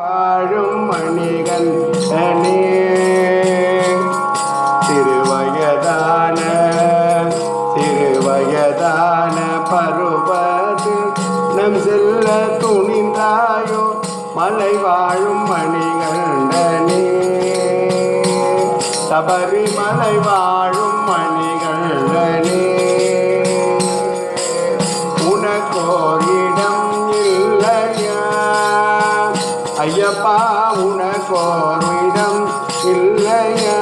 வாழும் மணிகள் அணே திருவயதான சிறுவயதான பருவது நம் செல்ல துணிந்தாயோ மலை வாழும் மணிகண்டனே சபரிமலை வாழும் யாரிடம் இல்லையா?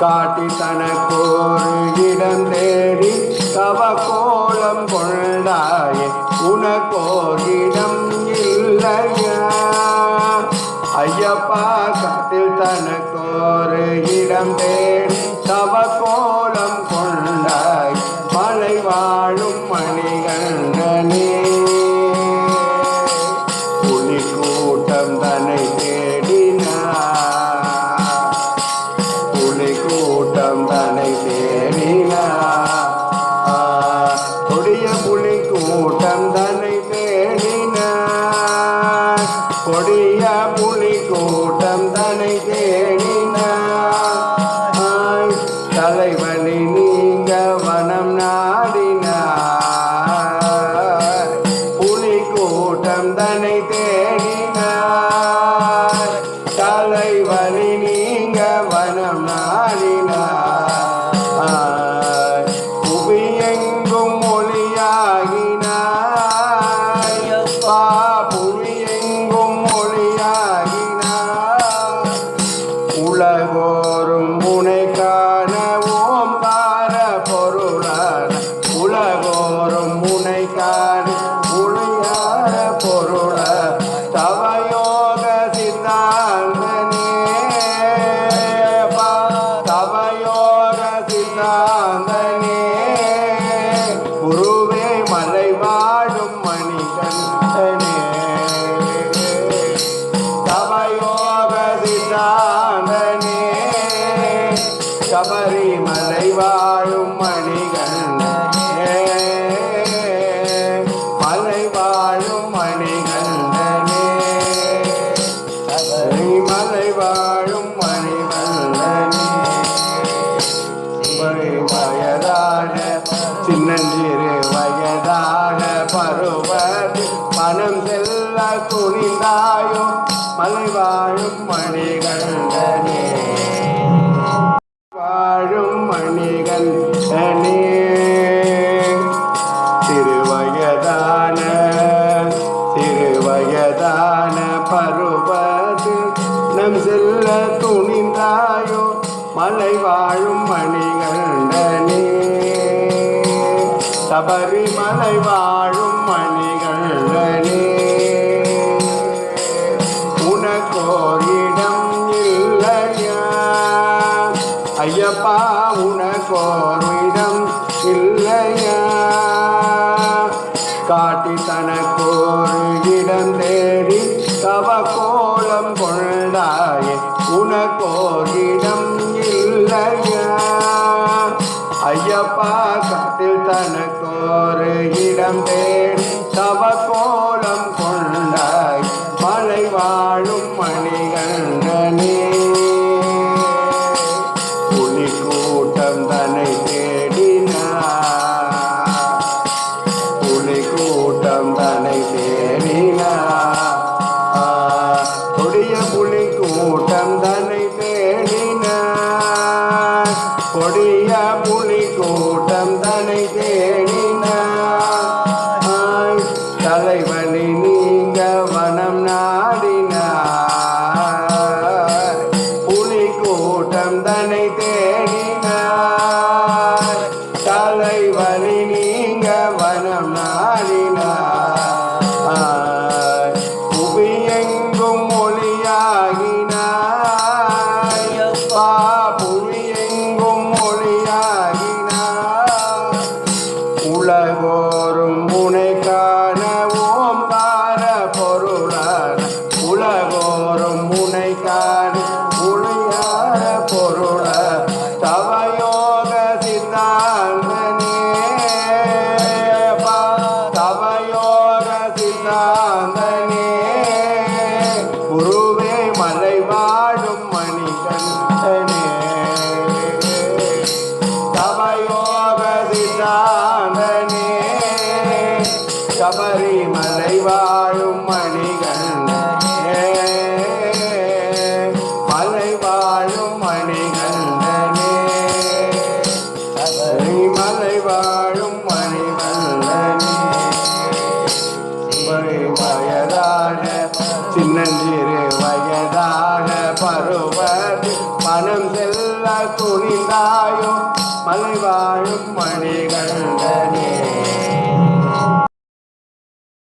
காட்டி தனக்கோரு இடம் தேடி தவ கோலம் கொண்டாயே உனக்கோரிடம் இல்லையா? ஐயப்பா காட்டில் தனக்கோரு இடம் தேடி தவ தேடினார் கொடிய புலி சித்தாந்தனே சபரிமலை வாழும் மணிகண்டனே மணிகண்டனே சிறுவயதான சிறுவயதான பருவதி நம் செல்ல துணிந்தாயோ மலை வாழும் மணிகண்டனே சபரிமலை வாழும் உனக்கோரிடம் இல்லையா? ஐயப்பா காட்டில் தனக்கோரு இடம் தேடி தவக்கோ கொடிய புலி கூட்டம் தனை தே சபரிமலை வாழும் மணிகண்டனே மலை வாழும் மணிகண்டனே மலை வாழும் மணிகண்டனே வயதான சின்னஞ்சிறு வயதான பருவதி மனம் செல்ல துணிந்தாயும் மலை வாழும் மணிகள்.